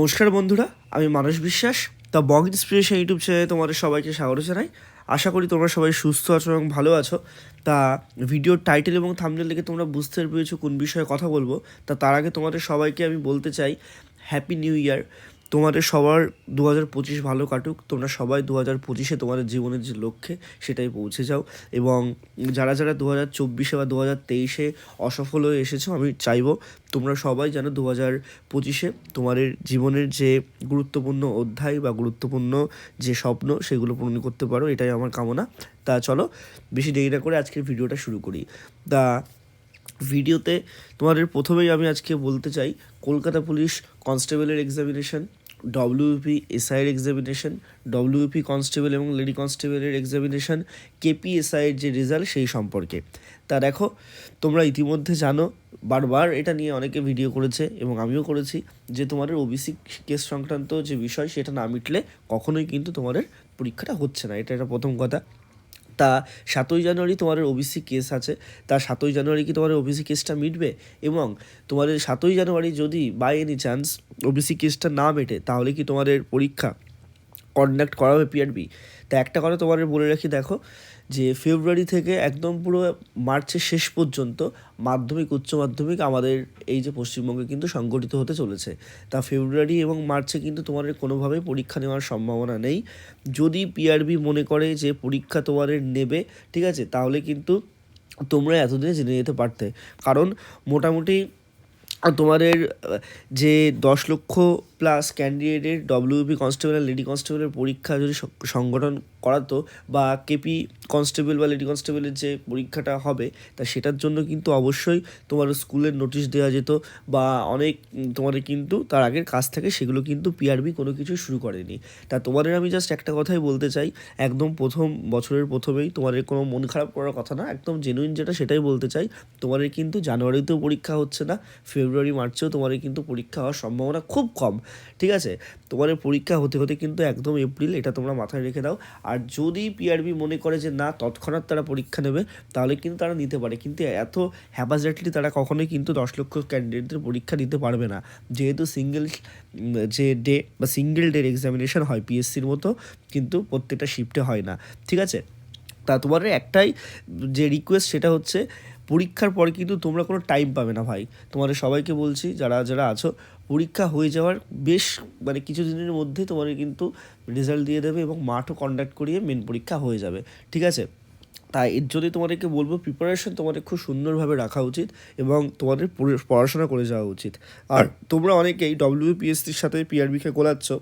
নমস্কার বন্ধুরা, আমি মানস বিশ্বাস, দ্য বং ইন্সপিরেশন ইউটিউব চ্যানেলে তোমাদের সবাইকে স্বাগত জানাই। আশা করি তোমরা সবাই সুস্থ আছো এবং ভালো আছো। তা ভিডিও টাইটেল এবং থামনেল দেখে তোমরা বুঝতে পেরেছ কোন বিষয়ে কথা বলব। তা তার আগে তোমাদের সবাইকে আমি বলতে চাই হ্যাপি নিউ ইয়ার তোমাদের সবার দু হাজার পঁচিশ ভালো কাটুক, তোমরা সবাই দু হাজার পঁচিশে তোমাদের জীবনের যে লক্ষ্যে সেটাই পৌঁছে যাও। এবং যারা যারা দু হাজার চব্বিশে বা দু হাজার তেইশে অসফল হয়ে এসেছ, আমি চাইব তোমরা সবাই যেন দু হাজার পঁচিশে তোমাদের জীবনের যে গুরুত্বপূর্ণ অধ্যায় বা গুরুত্বপূর্ণ যে স্বপ্ন সেগুলো পূরণ করতে পারো, এটাই আমার কামনা। তা চলো, বেশি দেরি না করে আজকের ভিডিওটা শুরু করি। তা ভিডিওতে তোমাদের প্রথমেই আমি আজকে বলতে চাই, কলকাতা পুলিশ কনস্টেবলের এক্সামিনেশন ডব্লিউপি এসআইয়ের এক্সামিনেশন ডব্লিউপি কনস্টেবল এবং লেডি কনস্টেবলের এক্সামিনেশন কেপিএসআইয়ের যে রেজাল্ট সেই সম্পর্কে। তা দেখো, তোমরা ইতিমধ্যে জানো, বারবার এটা নিয়ে অনেকে ভিডিও করেছে এবং আমিও করেছি যে তোমাদের ওবিসি কেস সংক্রান্ত যে বিষয় সেটা না মিটলে কখনোই কিন্তু তোমাদের পরীক্ষাটা হচ্ছে না। এটা একটা প্রথম কথা। তা সাতই জানুয়ারি তোমাদের ওবিসি কেস আছে। তা সাতই জানুয়ারি কি তোমাদের ওবিসি কেসটা মিটবে? এবং তোমাদের সাতই জানুয়ারি যদি বাই এনি চান্স ওবিসি কেসটা না মেটে, তাহলে কি তোমাদের পরীক্ষা কন্ডাক্ট করা হবে পিআরবি তা একটা কথা তোমাদের বলে রাখি, দেখো, যে ফেব্রুয়ারি থেকে একদম পুরো মার্চের শেষ পর্যন্ত মাধ্যমিক, উচ্চ মাধ্যমিক আমাদের এই যে পশ্চিমবঙ্গে কিন্তু সংগঠিত হতে চলেছে। তা ফেব্রুয়ারি এবং মার্চে কিন্তু তোমাদের কোনোভাবেই পরীক্ষা নেওয়ার সম্ভাবনা নেই। যদি পিআরবি মনে করে যে পরীক্ষা তোমাদের নেবে, ঠিক আছে, তাহলে কিন্তু তোমরা এতদিনে জেনে যেতে পারতে। কারণ মোটামুটি তোমাদের যে দশ লক্ষ প্লাস ক্যান্ডিডেটের ডব্লিউবি কনস্টেবল আর লেডি কনস্টেবলের পরীক্ষা যদি সংগঠন করাতো বা কেপি কনস্টেবল বা লেডি কনস্টেবলের যে পরীক্ষাটা হবে, তা সেটার জন্য কিন্তু অবশ্যই তোমার স্কুলের নোটিশ দেওয়া যেত বা অনেক তোমাদের কিন্তু তার আগের কাজ থেকে সেগুলো কিন্তু পিআরবি কোনো কিছু শুরু করেনি। তা তোমাদের আমি জাস্ট একটা কথাই বলতে চাই, একদম প্রথম বছরের প্রথমেই তোমাদের কোনো মন খারাপ করার কথা না, একদম জেনুইন যেটা সেটাই বলতে চাই, তোমাদের কিন্তু জানুয়ারিতেও পরীক্ষা হচ্ছে না, ফেব্রুয়ারি, মার্চেও তোমাদের কিন্তু পরীক্ষা হওয়ার সম্ভাবনা খুব কম, ঠিক আছে? তোমাদের পরীক্ষা হতে হতে কিন্তু একদম এপ্রিল এটা তোমরা মাথায় রেখে দাও আর যদি পিআরবি মনে করে যে না, তৎক্ষণাৎ তারা পরীক্ষা নেবে, তাহলে কিন্তু তারা নিতে পারে। কিন্তু এত হ্যাপাজেটলি তারা কখনোই কিন্তু দশ লক্ষ ক্যান্ডিডেটদের পরীক্ষা দিতে পারবে না। যেহেতু সিঙ্গেল যে ডে বা সিঙ্গেল ডের এক্সামিনেশন হয় পিএসসির মতো, কিন্তু প্রত্যেকটা শিফটে হয় না। ঠিক আছে? তা তোমার একটাই যে রিকোয়েস্ট সেটা হচ্ছে পরীক্ষার পরে কিন্তু তোমরা কোনো টাইম পাবে না ভাই। তোমাদের সবাইকে বলছি, যারা যারা আছো, পরীক্ষা হয়ে যাওয়ার বেশ মানে কিছু দিনের মধ্যে তোমাদের কিন্তু রেজাল্ট দিয়ে দেবে এবং মাঠও কন্ডাক্ট করিয়ে মেন পরীক্ষা হয়ে যাবে। ঠিক আছে? তাই এর জন্য তোমাদেরকে বলব প্রিপারেশন তোমাদের খুব সুন্দরভাবে রাখা উচিত এবং তোমাদের পড়ে- পড়াশোনা করে যাওয়া উচিত। আর তোমরা অনেকেই ডব্লিউপিএসসির সাথে পিআরবিকে গোলাচ্ছ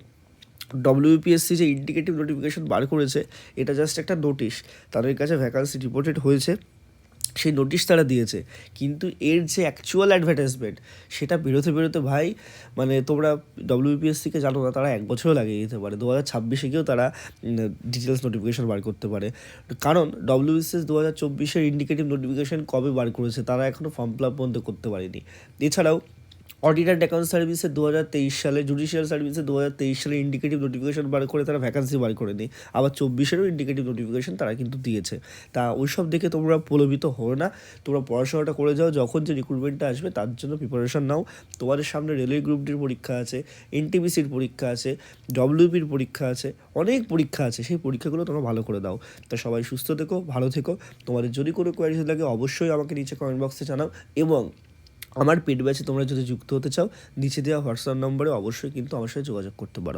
ডব্লিউপিএসসি যে ইন্ডিকেটিভ নোটিফিকেশন বার করেছে, এটা জাস্ট একটা নোটিশ তাদের কাছে ভ্যাকান্সি রিপোর্টেড হয়েছে। সেই নোটিশ তারা দিয়েছে। কিন্তু এর যে অ্যাকচুয়াল অ্যাডভার্টাইজমেন্ট সেটা বেরোতে বেরোতে ভাই মানে তোমরা ডব্লিউপিএসসিকে জানো না, তারা এক বছরও লাগিয়ে দিতে পারে। দু হাজার ছাব্বিশে গিয়েও তারা ডিটেলস নোটিফিকেশন বার করতে পারে। কারণ ডব্লিউবিসিএস দু হাজার চব্বিশের ইন্ডিকেটিভ নোটিফিকেশন কবে বার করেছে, তারা এখনও ফর্ম ফিল আপ বন্ধ করতে পারেনি। এছাড়াও অডিটার অ্যাকাউন্ট সার্ভিসে দু হাজার তেইশ সালে জুডিশিয়াল সার্ভিসে দু হাজার তেইশ সালে ইন্ডিকেটিভ নোটিফিকেশন বার করে তারা ভ্যাকান্সি বার করে নি আবার চব্বিশেরও ইন্ডিকেটিভ নোটিফিকেশন তারা কিন্তু দিয়েছে। তা ওইসব দেখে তোমরা প্রলোভিত হও না। তোমরা পড়াশোনাটা করে যাও, যখন যে রিক্রুটমেন্টটা আসবে তার জন্য প্রিপারেশন নাও। তোমাদের সামনে রেলওয়ে গ্রুপ ডির পরীক্ষা আছে এনটিপিসির পরীক্ষা আছে ডব্লিউপির পরীক্ষা আছে, অনেক পরীক্ষা আছে। সেই পরীক্ষাগুলো তোমরা ভালো করে দাও। তা সবাই সুস্থ থেকো, ভালো থেকো। তোমাদের যদি কোনো কোয়ারিজ লাগে অবশ্যই আমাকে নিচে কমেন্ট বক্সে জানাও এবং আমার পেট ব্যাচে তোমরা যদি যুক্ত হতে চাও, নিচে দেওয়া হোয়াটসঅ্যাপ নম্বরে অবশ্যই কিন্তু আমার সাথে যোগাযোগ করতে পারো।